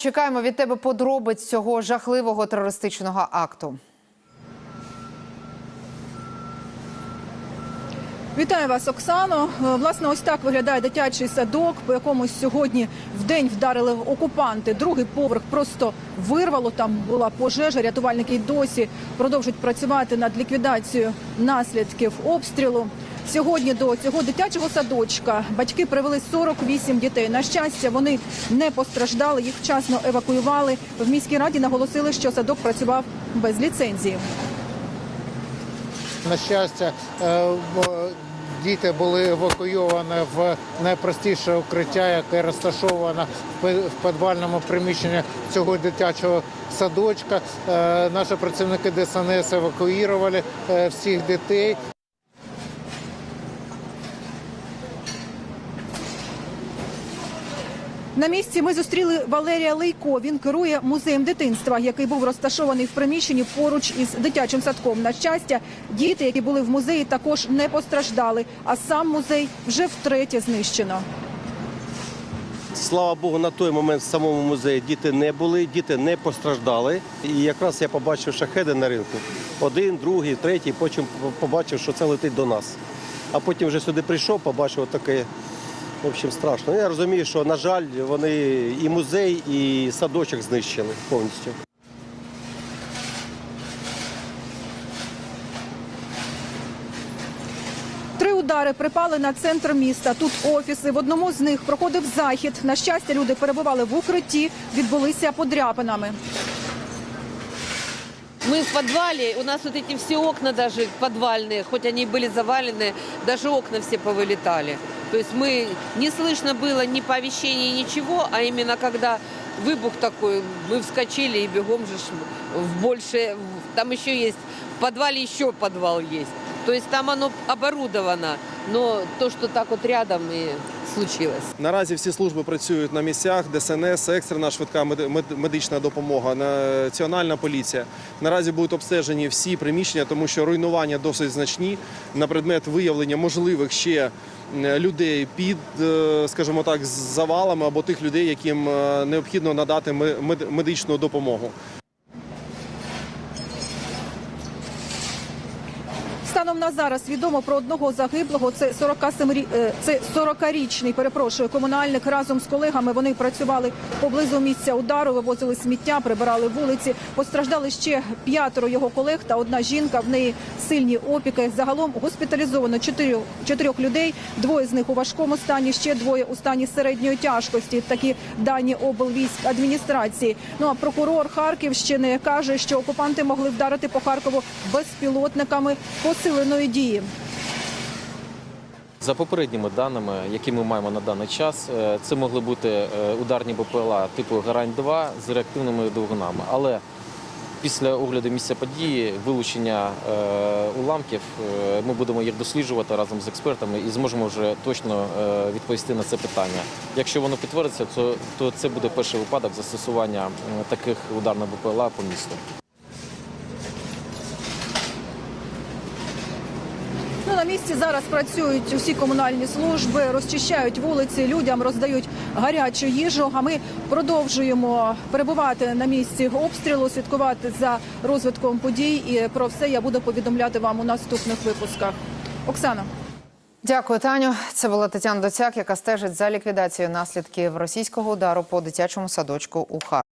Чекаємо від тебе подробиць цього жахливого терористичного акту. Вітаю вас, Оксано. Е, Власне, ось так виглядає дитячий садок, по якому сьогодні в день вдарили окупанти. Другий поверх просто вирвало. Там була пожежа. Рятувальники й досі продовжують працювати над ліквідацією наслідків обстрілу. Сьогодні до цього дитячого садочка батьки привели 48 дітей. На щастя, вони не постраждали, їх вчасно евакуювали. В міській раді наголосили, що садок працював без ліцензії. На щастя, е, діти були евакуйовані в найпростіше укриття, яке розташоване в підвальному приміщенні цього дитячого садочка. Е, Наші працівники ДСНС евакуювали е, всіх дітей. На місці ми зустріли Валерія Лейко. Він керує музеєм дитинства, який був розташований в приміщенні поруч із дитячим садком. На щастя, діти, які були в музеї, також не постраждали. А сам музей вже втретє знищено. Слава Богу, на той момент в самому музеї діти не були, діти не постраждали. І якраз я побачив шахеди на ринку. Один, другий, третій, потім побачив, що це летить до нас. А потім вже сюди прийшов, побачив таке. В общем, страшно. Я розумію, що, на жаль, вони і музей, і садочок знищили повністю. Три удари припали на центр міста. Тут офіси. В одному з них проходив захід. На щастя, люди перебували в укритті, відбулися подряпинами. Мы в подвале, у нас вот эти все окна даже подвальные, хоть они и были завалены, даже окна все повылетали. То есть мы, не слышно было ни оповещения, ничего, а именно когда выбух такой, мы вскочили и бегом же ж в больше, в- там еще есть, в подвале еще подвал есть. То есть там оно оборудовано, но то, что так вот рядом и случилось. Наразі всі служби працюють на місцях, ДСНС, екстрена швидка меди- медична допомога, національна поліція. Наразі будуть обстежені всі приміщення, тому що руйнування досить значні на предмет виявлення можливих ще е, людей під, е, скажімо так, завалами або тих людей, яким е, необхідно надати ме- медичну допомогу. Станом на зараз відомо про одного загиблого. Це 47 рі- е, це 40-річний, перепрошую, комунальник разом з колегами. Вони працювали поблизу місця удару, вивозили сміття, прибирали вулиці. Постраждали ще п'ятеро його колег та одна жінка. В неї сильні опіки. Загалом госпіталізовано чотирьох чотирьох людей. Двоє з них у важкому стані, ще двоє у стані середньої тяжкості. Такі дані облвійськ адміністрації. Ну а прокурор Харківщини каже, що окупанти могли вдарити по Харкову безпілотниками посиленої дії. За попередніми даними, які ми маємо на даний час, е, це могли бути е, ударні БПЛА типу Гарань-2 з реактивними двигунами. Але після огляду місця події, вилучення е, уламків, ми будемо їх досліджувати разом з експертами і зможемо вже точно відповісти на це питання. Якщо воно підтвердиться, то це буде перший випадок застосування таких ударних БПЛА по місту. Ну, на місці зараз працюють усі комунальні служби, розчищають вулиці, людям роздають гарячу їжу. А ми продовжуємо перебувати на місці обстрілу, слідкувати за розвитком подій. І про все я буду повідомляти вам у наступних випусках. Оксана. Дякую, Таню. Це була Тетяна Доцяк, яка стежить за ліквідацією наслідків російського удару по дитячому садочку у Харкові.